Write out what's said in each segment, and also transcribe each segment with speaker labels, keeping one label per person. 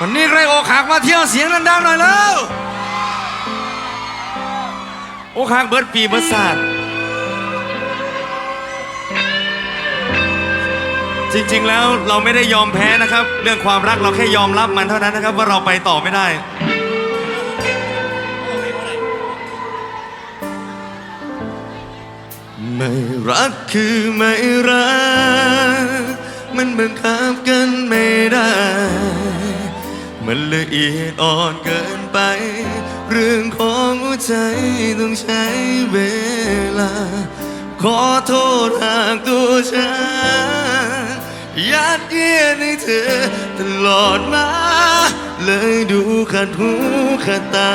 Speaker 1: วันนี้ใครโอกหักมาเที่ยวเสียงดังๆหน่อยแล้ว โอกหักเบิดปีเบิดศาสตร์จริงๆแล้วเราไม่ได้ยอมแพ้นะครับ เรื่องความรักเราแค่ยอมรับมันเท่านั้นนะครับ ว่าเราไปต่อไม่ได้ ไม่รักคือไม่รัก มันบังคับกันไม่ได้ มันละเอียดอ่อนเกินไป เรื่องของหัวใจต้องใช้เวลา ขอโทษหากตัวฉันยัดเยียดให้เธอตลอดมา เลยดูขัดหูขัดตา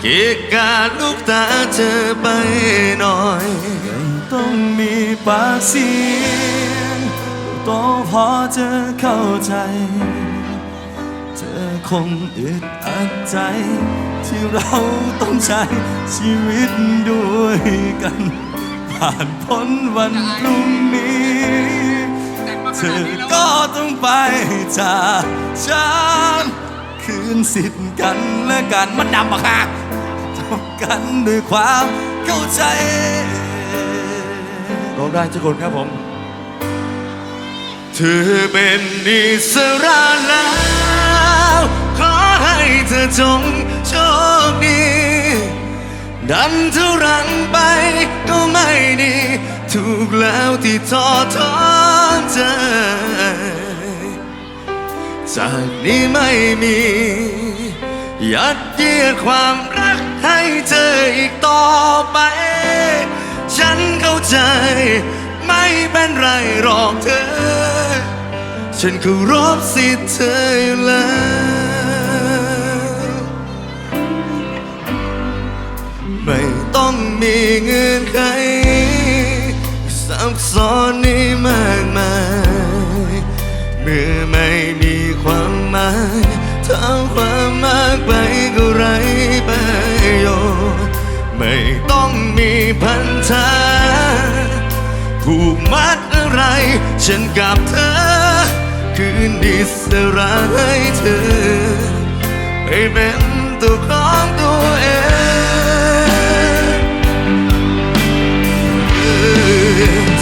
Speaker 1: เกะกาลูกตาเธอไปหน่อย
Speaker 2: ต้องมีปากเสียงต้องพอจะเข้าใจ คงอึดอัดใจ ที่เราต้องใช้ชีวิตด้วยกัน ผ่านพ้นวันพรุ่งนี้ เธอก็ต้องไปจากฉันคืนสิทธิ์กันและกันมันดำอะค่ะจบกันด้วยความเข้าใจ
Speaker 1: ร้องได้ทุกคนครับผม เธอเป็นอิสระแล้ว ให้เธอจงโชคดี ดันทุรังไปก็ไม่ดี ถูกแล้วที่ทอดทอนใจจากนี้ไม่มี ยัดเยียดความรักให้เธออีกต่อไป ฉันเข้าใจไม่เป็นไรหรอกเธอ ฉันเคารพสิทธิ์เธออยู่แล้ว มีเงื่อนไขซับซ้อนนี่มากมาย เมื่อไม่มีความหมายเท่าความมากไปก็ไรประโยชน์ไม่ต้องมีพันธะผูกมัดอะไรฉันกับเธอ คืนดิสระให้เธอให้เป็นตัวขอ เ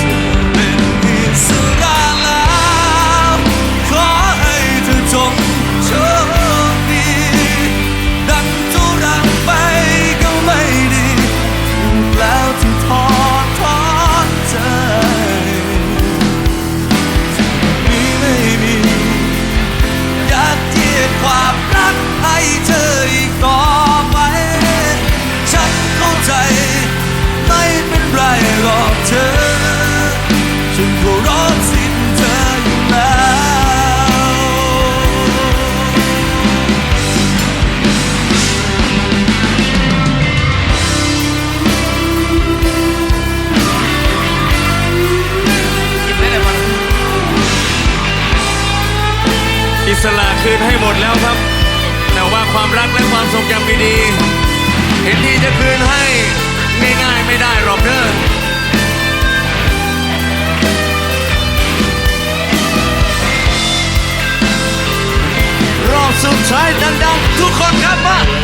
Speaker 1: ด
Speaker 2: ท้าย
Speaker 1: ดังๆ ทุกคนครับมา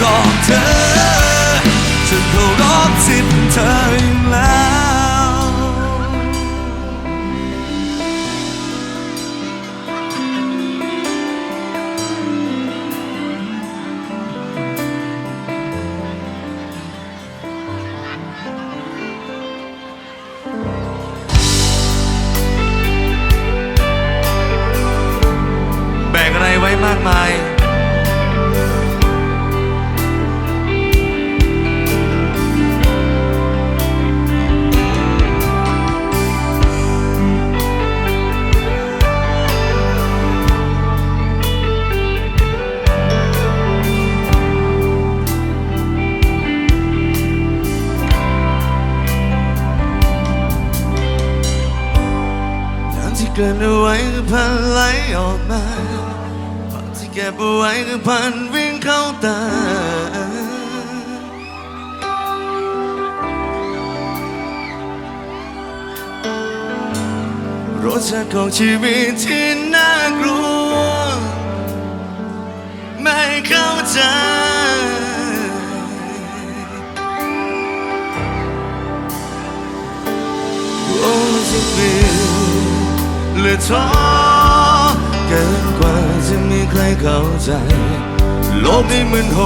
Speaker 1: หรอกเธอ
Speaker 2: ฉันเคารพสิทธิ์เธอ
Speaker 1: กินเอาไว้ก็พันไหลออกมาภาพที่เก็บเอาไว้ก็พันวิ่งเข้าตารสชาติของชีวิตที่น่ากลัว ไม่เข้าใจโอ้จะมี เหลือท้อเกินกว่าจะมีใครเข้าใจ โลกนี้มันโห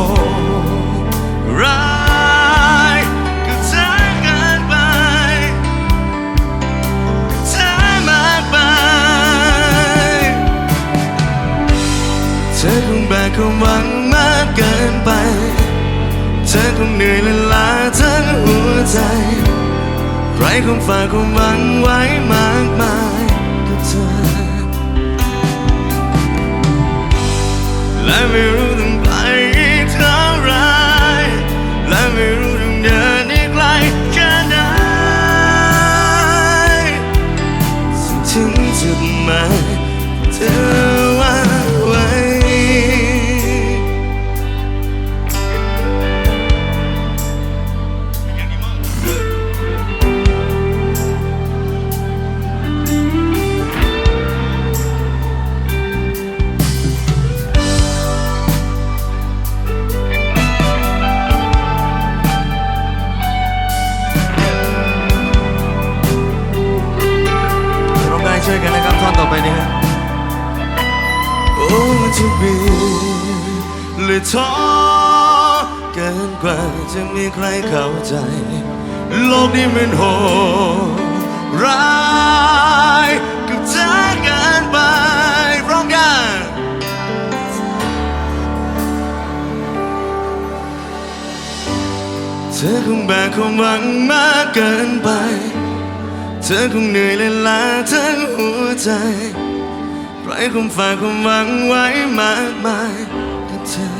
Speaker 1: ดร้ายก็เธอเกินไปเธอมากไป เธอคงแบกความหวังมากเกินไป เธอคงเหนื่อยและล้าทั้งหัวใจ ใครคงฝากความหวังไว้มากมาย แล ช่วยกันนะครับท่อนต่อไปนี้ครับโอ้จะมีหรือท้อเกินกว่าจะมีใครเข้าใจ โลกนี้มันโหดร้ายกับเธอเกินไปร้องกันเธอคงแบกความหวังมากเกินไป เธอคงเหนื่อยและล้าทั้งหัวใจใครคงฝากความหวังไว้มากมายกับเธอ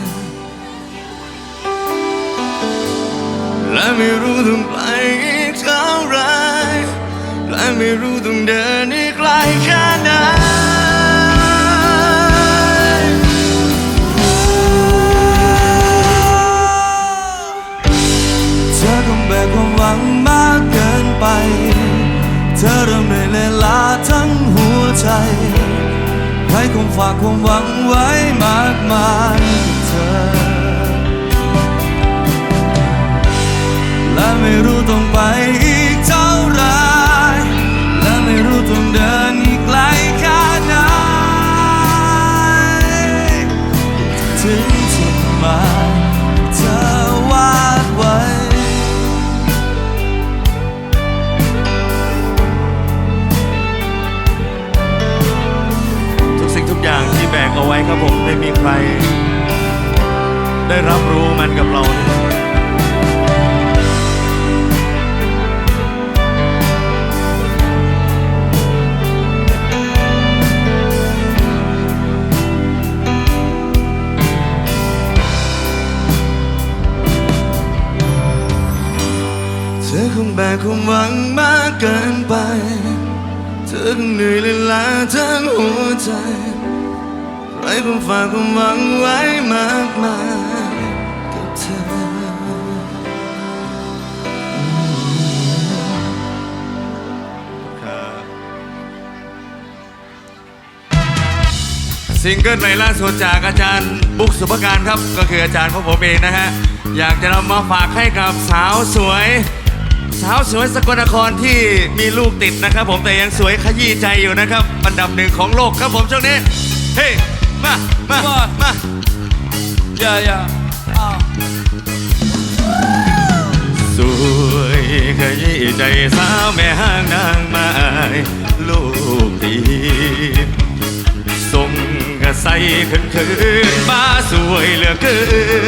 Speaker 1: และไม่รู้ต้องไปอีกเท่าไรและไม่รู้ต้องเดินอีกไกลแค่ไหน
Speaker 2: เธอคงแบกความหวังมากเกินไป ธอเริ่มเหนื่อยเละล้าทั้งหัวใจใครคงฝากความหวังไว้มากมายกับเธอ และไม่รู้ต้องไป
Speaker 1: ไว้ครับผมไม่มีใคร ได้รับรู้มันกับเราเลยเธอคงแบกความหวังมากเกินไป เธอคงเหนื่อยและล้าทั้งหัวใจ ใครคงฝากความหวังไว้มากมายกับเธอ ซิงเกิลใหม่ล่าสุดจากอาจารย์บุ๊กสุภการครับ ก็คืออาจารย์ของผมเองนะฮะ อยากจะนำมาฝากให้กับสาวสวย สาวสวยสกลนครที่มีลูกติดนะครับผมแต่ยังสวยขยี้ใจอยู่นะครับอันดับหนึ่งของโลกครับผมช่วงนี้ เฮ้ มามามา
Speaker 2: Yeah, yeah.
Speaker 1: สวยขยี้ใจสาวแม่ห้างนางไม้ลูกตีส่งกระใสขึ้นคืนมาสวยเหลือเกิ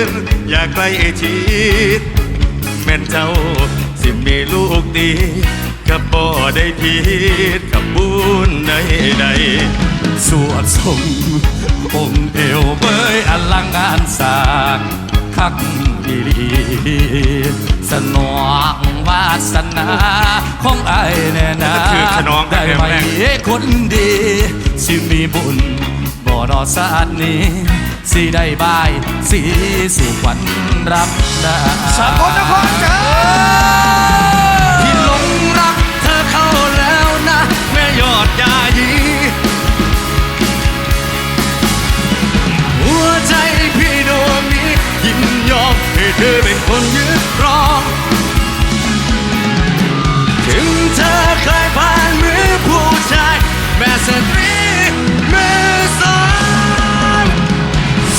Speaker 1: นอยากใกล้ชิดแม่นเจ้าสิมีลูกดีกับบ่ได้ผิดกับบุญใดใด
Speaker 2: สวดทรง องค์เอวเบยอลังการสร้างคักอีหลีสนองวาสนาของไอ้แน่นาได้ไหมคนดี สิมีบุญบ่รอสาดนี้ สิได้บายสีสู่ขวัญรับได้
Speaker 1: สกลนครจ้า เธอเป็นคนยึดครอง ถึงเธอเคยผ่านมือผู้ชาย แม่สตรีมือสอง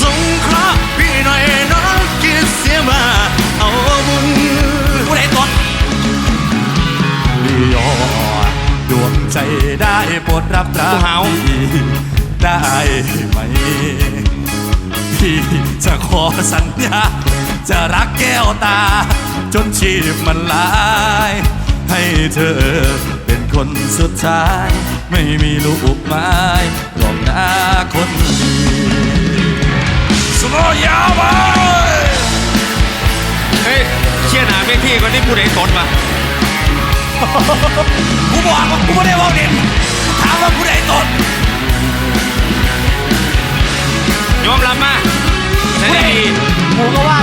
Speaker 1: สงเคราะห์พี่หน่อยน้องคิดเสียมาเอาบุญ
Speaker 2: ผู้ใดตดยอดดวงใจได้โปรดรับรัก
Speaker 1: กูหาว
Speaker 2: พี่ได้ไหม พี่จะขอสัญญา จะรักแก้วตา จนชีพมันลาย ให้เธอเป็นคนสุดท้าย ไม่มีลูกไม้หรอกหน้าคนดีสโลยาวไป
Speaker 1: เฮ้ยเชี่ยหนาเวทีก่อนที่ผู้ใดตนมา
Speaker 2: กูบอกว่ากูไม่ได้ว่าเล่นถามว่าผู้ใดตด
Speaker 1: ยอมรับมาฉันได้ดี
Speaker 2: กูก็ว่า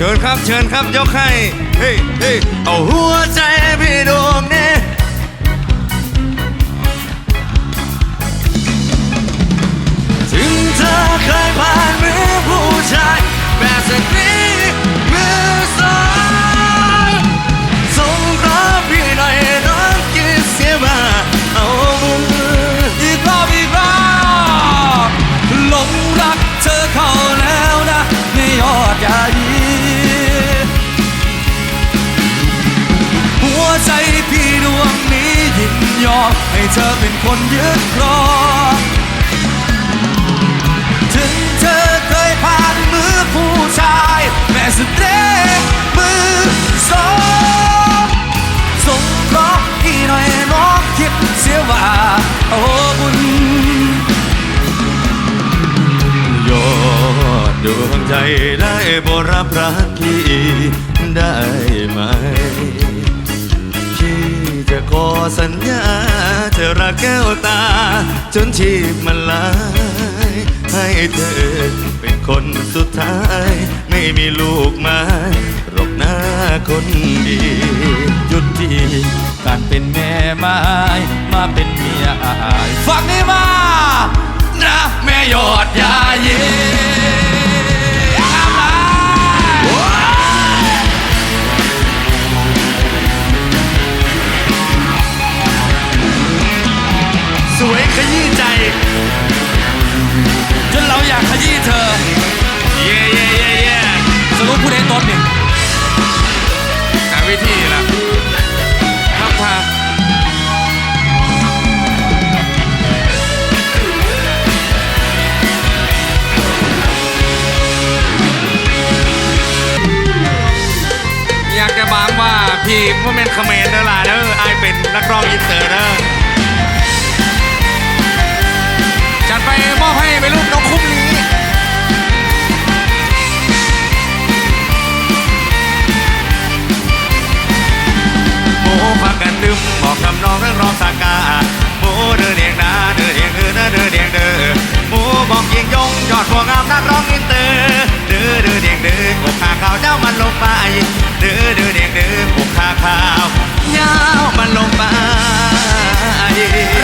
Speaker 2: เชิ
Speaker 1: ญครับ เชิญครับ ยกให้ เฮ้ เฮ้ เอาหัวใจ ดวงนี้ยินยอม
Speaker 2: ให้เธอเป็นคนยึดครองถึงเธอเคยผ่านมือผู้ชาย แม่สุดเร่มือสองสงเคราะห์พี่หน่อยน้องคิดเสียว่าโอ้บุญ
Speaker 1: ยอดดวงใจได้บรับรักพี่ได้ไหม สัญญาจะรักแก้วตา จนชีพมันลาย ให้เธอเป็นคนสุดท้าย ไม่มีลูกไม้หรอกหน้าคนดี
Speaker 2: หยุดทีการเป็นแม่ไม้มาเป็นเมียอาย ฟังนี้มานะแม่ยอดยาเย่ง อ
Speaker 1: งอินเตอร์เด้อจัดไปมอบให้ไปลูกน้องคุ้มนี้โมพักกันดึมบอกคำนองเรื่องรองสากาโมเดินเดียงนาเดินเดียงเดินเดินเดียงเด้อโมบอกยิงยงยอดพวงงามนักร้องอินเตอร์ เด้อเด้อเดียงเด้อกบขาขาวเจ้ามันลงไปเด้อเด้อเดียงเด้อกบขาขาวยามันลงไป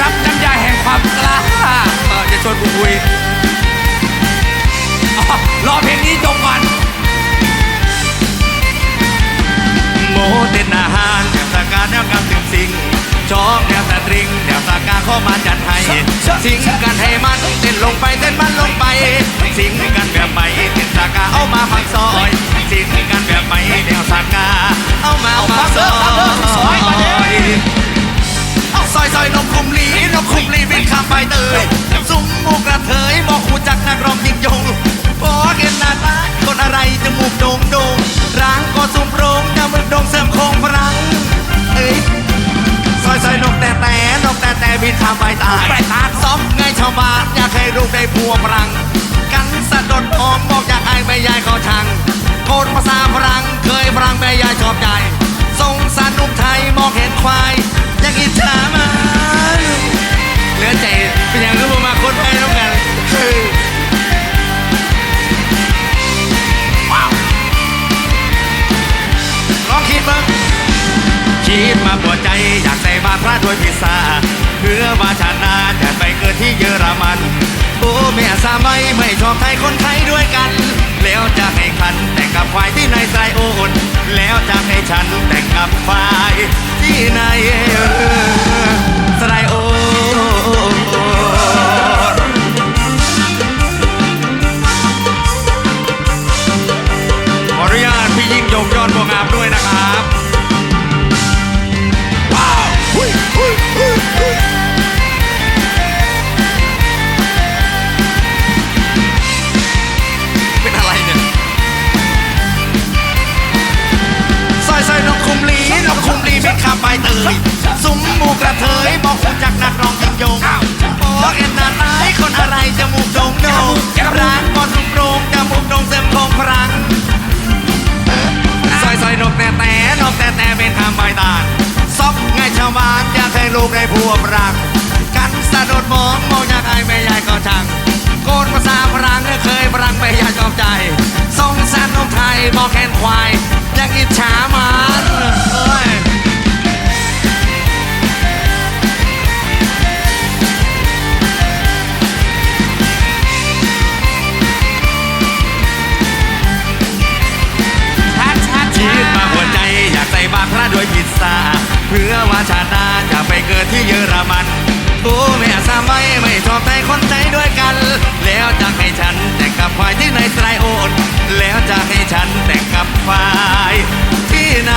Speaker 2: รับน้ำยาแห่งความกล้า
Speaker 1: เออจะชวนกูคุย
Speaker 2: รอเพลงนี้จบก่อน
Speaker 1: โมเต้นอาหารแนวสากาแนวกำถึงสิง จอกแนวสตริงแนวสากาเข้ามาจัดให้ สิงกันให้มันเต้นลงไปเต้นมันลงไป สิงกันแบบใหม่เต้นสากาเอามาพักซอย สิงกันแบบใหม่แนวสากาเอามาพักซอยซอยซอยนกคุมลีนกคุมลีวิ่งข้ามไปเตยซุ้มมูกระเทยบอกคูจักนักร้องยิ่งยงบอเห็นหน้าตาคนอะไรจมูกโด่งโด่งร้างก็สุ่มโรงจมูกโด่งเสริมโคงพรังเอ้ย ซอยซอยนกแปลกแตนแตบินทาซอฟไงชาวบ้านอยากให้ลูกได้พัวพลัง กันสะดดออกบอกอยากไอ้แม่ยายเขาชังโกนภาษาฝรั่งเคยฝรั่งแม่ยายชอบใจสงสารนุ่มไทยมองเห็นควายอยากอิจฉามันเหลือใจเป็นอย่างที่ผมมาคนไทยน้ำกันเฮ้ยว้าวลองคิดบ้างคิดมาปวดใจอยาก ใส่บาตรพระด้วยพิซซ่าเพื่อวาชาติหนาจะไปเกิดที่เยอรมันโอ้แม่สามัยไม่ชอบไทยคนไทยด้วยกัน แล้วจะให้คันแต่งกับควายที่ในไซโอนแล้วจะให้ฉันแต่งกับควายที่ในไซโอนขออนุญาพี่ยิ่งยงยอดบัวงามด้วยนะครับ อ้เอ็นนาตายคนอะไรจมูกโด่งโด่งร้านบอลลุงโปรงจมูกโด่งเต็มคงพรังซอยซอยนกแต่แต่นกแต่แต่เป็นคำใบตานซอกไงชาวบ้านอยากให้ลูกได้พัวปรังกันสะดุดมองมองอยากไอ้แม่ยายก็ช่างโกนภาษาฝรั่งเคยฝรั่งแม่ยายชอบใจสงสารนกไทยมองแคนควายยากอิจฉามันเอ้ย ไปเกิดที่เยอรมันโอ้แม่สามัยไม่ชอบใจคนใจด้วยกัน แล้วจะให้ฉันแต่งกับควายที่ในไตรโอนแล้วจะให้ฉันแต่งกับควายที่ใน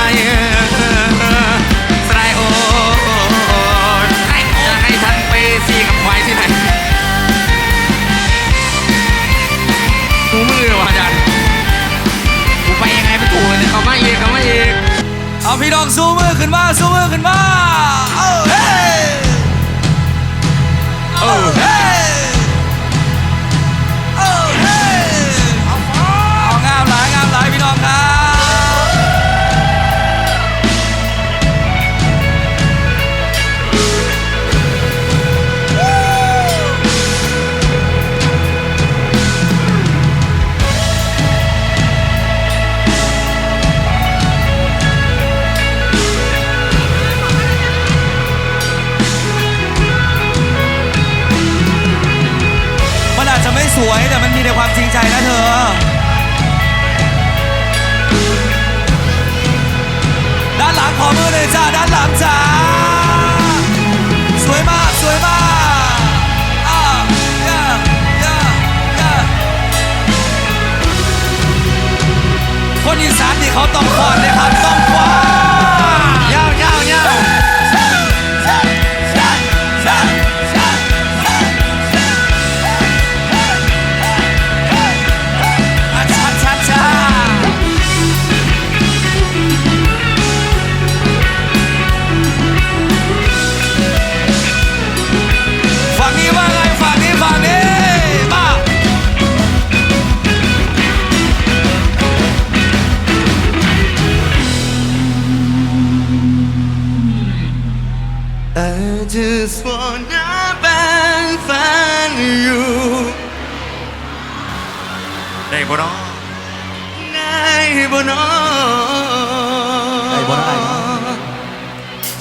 Speaker 2: พี่น้องสู้มือขึ้นมาสู้มือขึ้นมา เอ้เฮ้เอ้เฮ้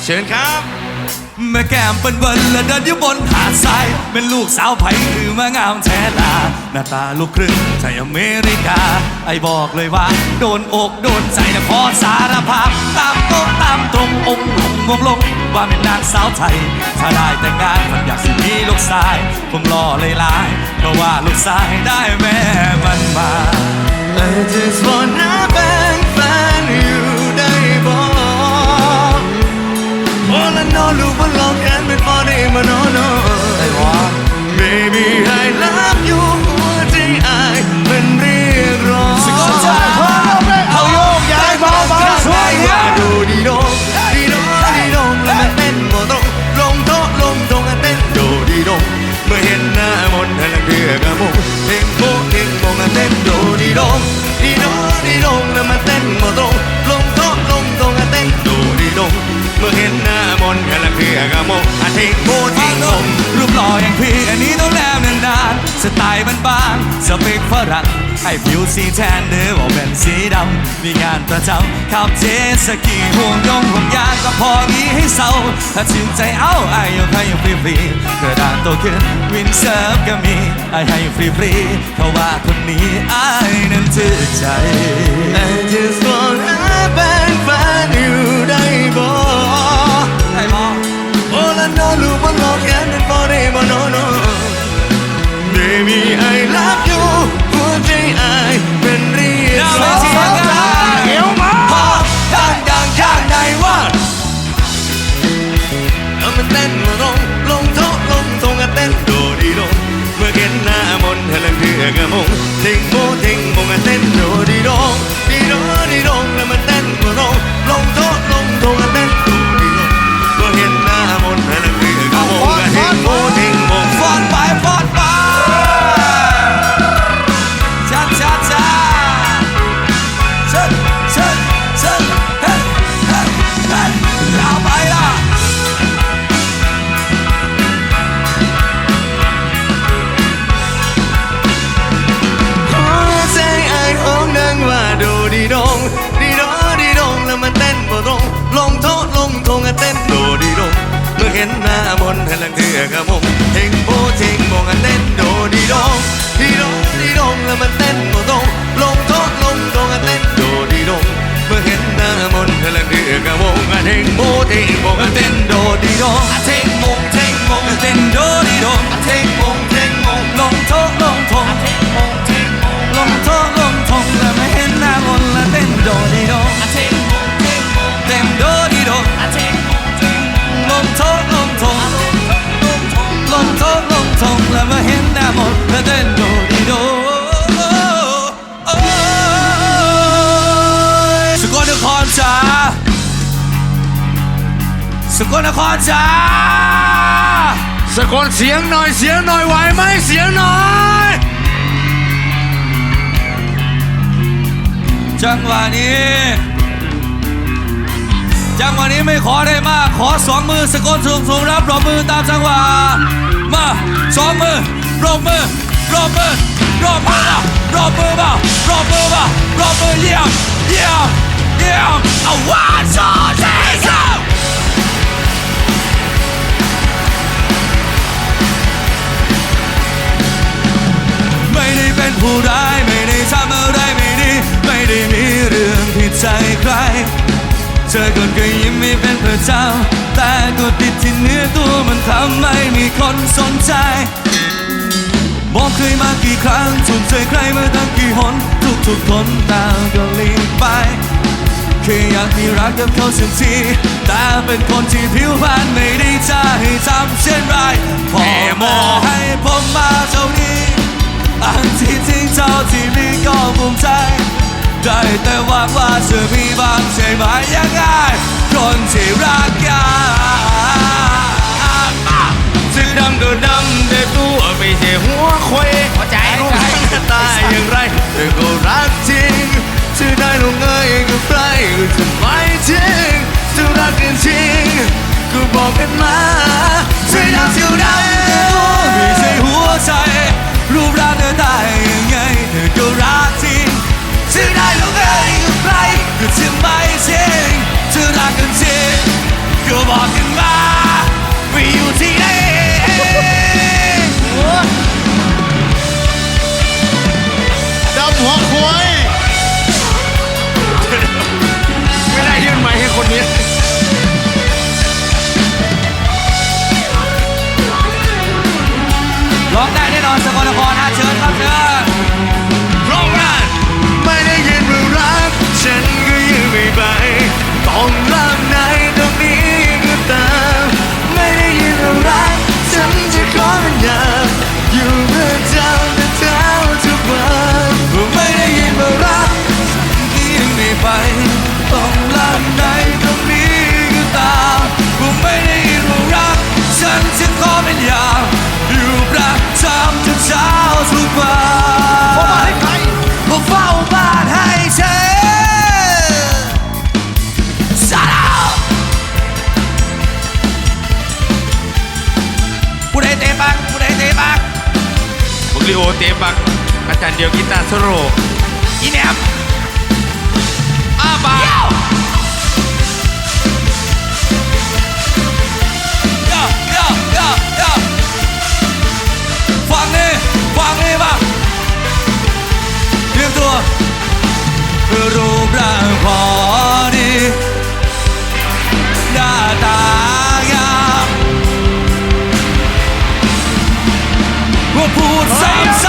Speaker 2: เชิ
Speaker 1: ญครับ
Speaker 2: แม่แก้มเป็นเบินและเดินอยู่บนหาดทรายเป็นลูกสาวไผ่คือมางามแท้ลาหน้าตาลูกครึ่งใจอเมริกา ไอ้บอกเลยว่า โดนอกโดนใจนะขอสารภาพ ตามโต๊ะตามตรงองค์ลงมงลง ว่าเป็นนางสาวไทย ถ้าได้แต่งงานมันอยากสิมีลูกชายคงรอเลยลายเพราะว่าลูกชายได้แม่มันมา
Speaker 1: I just wanna be อันนี้ต้
Speaker 2: องแนมนานๆสไตล์บ้านๆสเปคฝรั่งให้ผิวสีแทนเนื้อว่าเป็นสีดำมีงานประจำขับเจสกีห่วงยงห่วงยางก็พอมีให้เศร้าถ้าชื่นใจเอาไอ้ยให้ฟรีฟรีกระดานโตขึ้นวินเซิร์ฟก็มีไอ้ให้ฟรีฟรีเพราะว่าคนนี้ไอ้นั้นถือใจ
Speaker 1: I just wanna เป็ Baby I เมื่อเห็นหน้ามนต์ให้ลังเถือกะมงทิ้งโมทิ้งมงอะเต้นโดดีดงดีโดดีดงแล้วมันเต้นมาลงลงโทษลงทงอะเต้นโดดีดงเมื่อเห็นหน้ามนต์ให้ลังเถือกะมงอะทิ้งโมทิ้งมงอะเต้นโดดีดงอะทิ้งมงทิ้งมงอะเต้นโดดีดงอะทิ้งมงทิ้งมง
Speaker 2: ลงโทษลงทงลงโทษลงทงแล้วไม่เห็นหน้ามนต์แล้วเต้นโดดีโดเโอ้ยสกลนครจ้าสกลนครจ้า
Speaker 1: สะกดเสียงหน่อยเสียงหน่อยไหวไหมเสียงหน่อย
Speaker 2: จังหวะนี้ จังหวะนี้ไม่ขอได้มาก ขอสองมือสกลสูงสูงรับปรบมือตามจังหวะมาสองมือ รบมือปรบมือปรบมือรบมือเปล่าปรบมือเปล่าปรบมือเยี่ยมเยี่ยมเยี่ยมเอาวันสองสามสามไม่ได้เป็นผู้ร้ายไม่ได้ทำอะไรไม่ดีไม่ได้มีเรื่องผิดใจใครเธอคนก็ยิ้มไม่เป็นประจำแต่ก็ติดที่เนื้อตัวมันทำให้มีคนสนใจ บอกเคยมากี่ครั้งถูกใจใครมาตั้งกี่หนทุกทุกคนต่างก็ลีกไปแค่อยากมีรักกับเขาสักทีแต่เป็นคนที่ผิวพรรณไม่ได้จะให้ทำเช่นไรพอมอให้ผมมาเท่านี้อันที่ทิ้งเท่าที่มีก็ภูมิใจได้แต่หวังว่าจะมีบางใช่ไหมยังไงคนที่รักกัน
Speaker 1: ชื่อดำก็ดำแต่ตัวไม่ใช่หัวควายหัวใจรู้หน้าตาอย่างไรเธอก็รักจริงชื่อได้ลงเอยกับใครก็จะไม่จริงจะรักกันจริงก็บอกกันมาชื่อดำชื่อดำ
Speaker 2: ไม่ใช่หัวใจรูปร่างหน้าตายังไงเธอก็รักจริงจะได้ลงเอยกับใครก็จะไม่จริงจะรักกันจริงก็บอกกัน เต
Speaker 1: บัก อาจารย์เดียวกีตาร์โซโลอีแนมอาบา
Speaker 2: ฟังนี่ฟังนี่มาเตรียมตัวรูปร่าง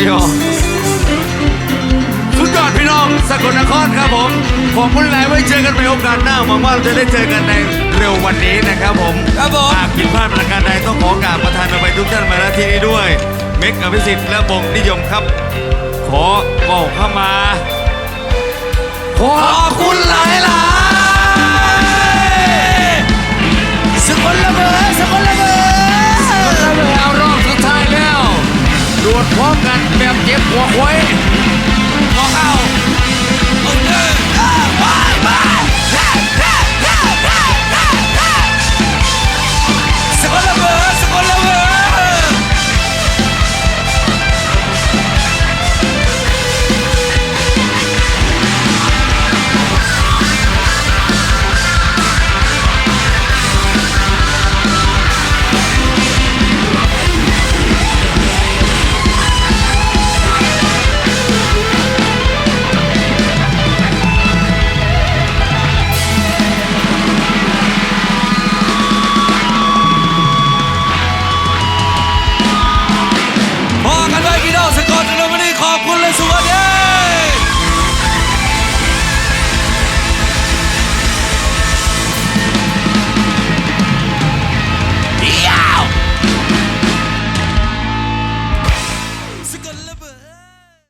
Speaker 2: เดี
Speaker 3: ยว
Speaker 2: สุดยอดพี่น้องสกลนครครั
Speaker 1: บผมผมพูดหลายไว้เจอกันในโอกาสหน้าหวังว่าเราจะได้เจอกันในเร็ววันนี้นะครับผม
Speaker 2: ครับผม
Speaker 1: หากผิดพลาดประการใดต้องขอกราบประทานอภัยทุกท่านมาณที่นี้ด้วย เมกอภิสิทธิ์และบงนิยมครับ ขอบอกเข้ามาขอบคุณหลายหลา
Speaker 2: ยสกลละเบอร์สกลละเบอรสกลละเ
Speaker 1: บอร์เอารอบสุดท้ายแล้วรวดพร้อมกัน 给我回